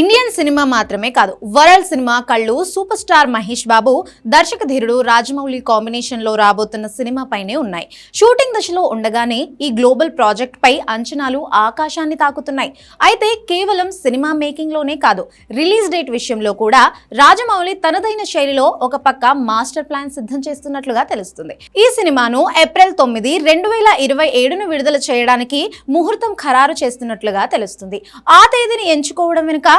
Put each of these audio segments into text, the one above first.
Indian cinema మాత్రమే కాదు world cinema కళ్ళు సూపర్ స్టార్ మహేష్ బాబు దర్శక ధీరుడు రాజమౌళి కాంబినేషన్లో రాబోతున్న సినిమా పైనే ఉన్నాయి. షూటింగ్ దశలో ఉండగానే ఈ గ్లోబల్ ప్రాజెక్ట్ పై అంచనాలు ఆకాశాన్ని తాకుతున్నాయి. అయితే కేవలం సినిమా మేకింగ్లోనే కాదు రిలీజ్ డేట్ విషయంలో కూడా రాజమౌళి తనదైన శైలిలో ఒక పక్క మాస్టర్ ప్లాన్ సిద్ధం చేస్తున్నట్లుగా తెలుస్తుంది. ఈ సినిమాను ఏప్రిల్ తొమ్మిది రెండు వేల ఇరవై ఏడును విడుదల చేయడానికి ముహూర్తం ఖరారు చేస్తున్నట్లుగా తెలుస్తుంది. ఆ తేదీని ఎంచుకోవడం వెనుక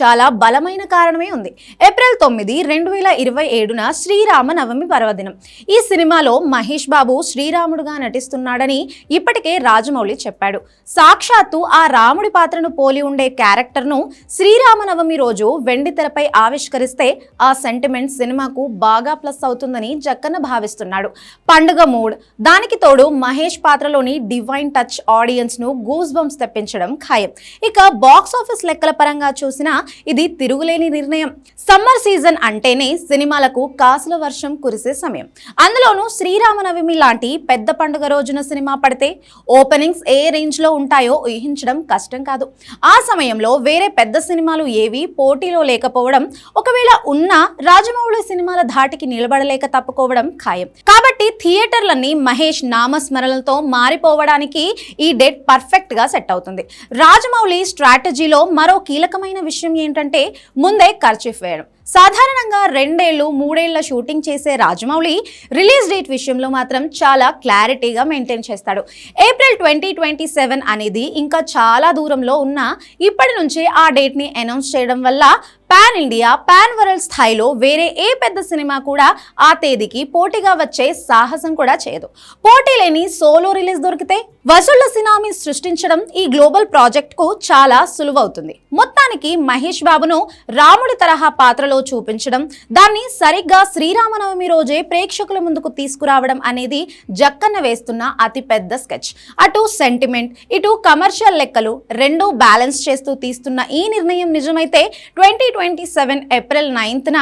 చాలా బలమైన కారణమే ఉంది. ఏప్రిల్ తొమ్మిది రెండు వేల ఇరవై ఏడున శ్రీరామ నవమి పర్వదినం. ఈ సినిమాలో మహేష్ బాబు శ్రీరాముడుగా నటిస్తున్నాడని ఇప్పటికే రాజమౌళి చెప్పాడు. సాక్షాత్తు ఆ రాముడి పాత్రను పోలి ఉండే క్యారెక్టర్ను శ్రీరామనవమి రోజు వెండి తెరపై ఆవిష్కరిస్తే ఆ సెంటిమెంట్ సినిమాకు బాగా ప్లస్ అవుతుందని జక్కన్న భావిస్తున్నాడు. పండుగ మూడ్ దానికి తోడు మహేష్ పాత్రలోని డివైన్ టచ్ ఆడియన్స్ను గూస్ బంప్స్ తెప్పించడం ఖాయం. ఇక బాక్స్ ఆఫీస్ లెక్కల పరంగా చూసినా ఇది తిరుగులేని నిర్ణయం. సమ్మర్ సీజన్ అంటేనే సినిమాలకు కాసుల వర్షం కురిసే సమయం. అందులోనూ శ్రీరామనవమి లాంటి పెద్ద పండుగ రోజున సినిమా పడితే ఓపెనింగ్స్ ఏ రేంజ్లో ఉంటాయో ఊహించడం కష్టం కాదు. ఆ సమయంలో వేరే పెద్ద సినిమాలు ఏవి పోటీలో లేకపోవడం ఒకవేళ ఉన్నా రాజమౌళి సినిమాల ధాటికి నిలబడలేక తప్పుకోవడం ఖాయం. కాబట్టి థియేటర్లన్నీ మహేష్ నామస్మరణలతో మారిపోవడానికి ఈ డేట్ పర్ఫెక్ట్గా సెట్ అవుతుంది. రాజమౌళి స్ట్రాటజీలో మరో కీలకమైన విషయం ఏంటంటే ముందే ఖర్చు వేయడం. సాధారణంగా రెండేళ్ళు మూడేళ్ళ షూటింగ్ చేసే రాజమౌళి రిలీజ్ డేట్ విషయంలో మాత్రం చాలా క్లారిటీగా మెయింటైన్ చేస్తాడు. ఏప్రిల్ ట్వంటీ ట్వంటీ సెవెన్ అనేది ఇంకా చాలా దూరంలో ఉన్న ఇప్పటి నుంచే ఆ డేట్ని అనౌన్స్ చేయడం వల్ల పాన్ ఇండియా పాన్ వరల్డ్ స్థాయిలో వేరే ఏ పెద్ద సినిమా కూడా ఆ తేదీకి పోటీగా వచ్చే సాహసం కూడా చేయదు. పోటీ లేని సోలో రిలీజ్ దొరికితే వసూళ్ళ సినామీ సృష్టించడం ఈ గ్లోబల్ ప్రాజెక్ట్కు చాలా సులువవుతుంది. మొత్తం నిజానికి మహేష్ బాబును రాముడి తరహా పాత్రలో చూపించడం దాన్ని సరిగ్గా శ్రీరామనవమి రోజే ప్రేక్షకుల ముందుకు తీసుకురావడం అనేది జక్కన్న వేస్తున్న అతి పెద్ద స్కెచ్. అటు సెంటిమెంట్ ఇటు కమర్షియల్ లెక్కలు రెండూ బ్యాలెన్స్ చేస్తూ తీస్తున్న ఈ నిర్ణయం నిజమైతే ట్వంటీ ట్వంటీ సెవెన్ ఏప్రిల్ నైన్త్న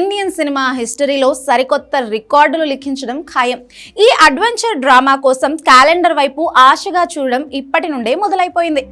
ఇండియన్ సినిమా హిస్టరీలో సరికొత్త రికార్డులు లిఖించడం ఖాయం. ఈ అడ్వెంచర్ డ్రామా కోసం క్యాలెండర్ వైపు ఆశగా చూడడం ఇప్పటి నుండే మొదలైపోయింది.